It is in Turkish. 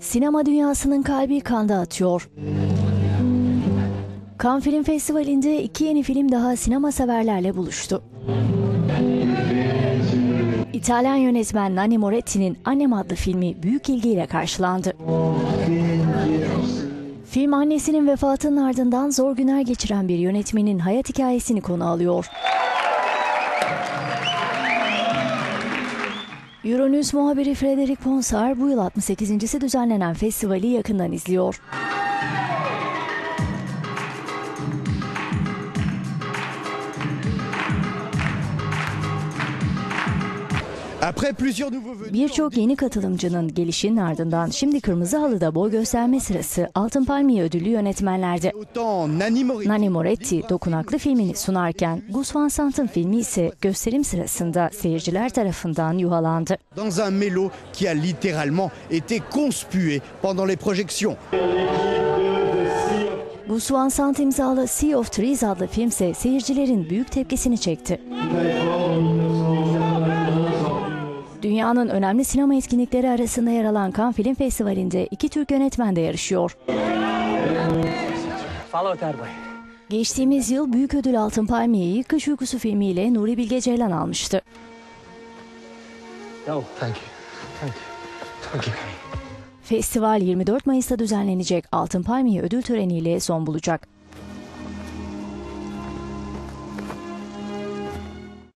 Sinema dünyasının kalbi kanda atıyor. Cannes Film Festivali'nde iki yeni film daha sinema severlerle buluştu. İtalyan yönetmen Nanni Moretti'nin Annem adlı filmi büyük ilgiyle karşılandı. Film annesinin vefatının ardından zor günler geçiren bir yönetmenin hayat hikayesini konu alıyor. Euronews muhabiri Frederick Ponsar bu yıl 68.si düzenlenen festivali yakından izliyor. Birçok yeni katılımcının gelişinin ardından şimdi Kırmızı Halı'da boy gösterme sırası Altın Palmiye ödüllü yönetmenlerde. Nanni Moretti dokunaklı filmini sunarken Gus Van Sant'ın filmi ise gösterim sırasında seyirciler tarafından yuhalandı. dans un mélo qui a littéralement été conspué pendant les projections. Gus Van Sant imzalı Sea of Trees adlı filmse seyircilerin büyük tepkisini çekti. Dünyanın önemli sinema etkinlikleri arasında yer alan Cannes Film Festivali'nde iki Türk yönetmen de yarışıyor. Follow way. Geçtiğimiz yıl büyük ödül Altın Palmiye'yi Kış Uykusu filmiyle Nuri Bilge Ceylan almıştı. Go. Thank you. Thank you. Thank you. Festival 24 Mayıs'ta düzenlenecek Altın Palmiye ödül töreniyle son bulacak.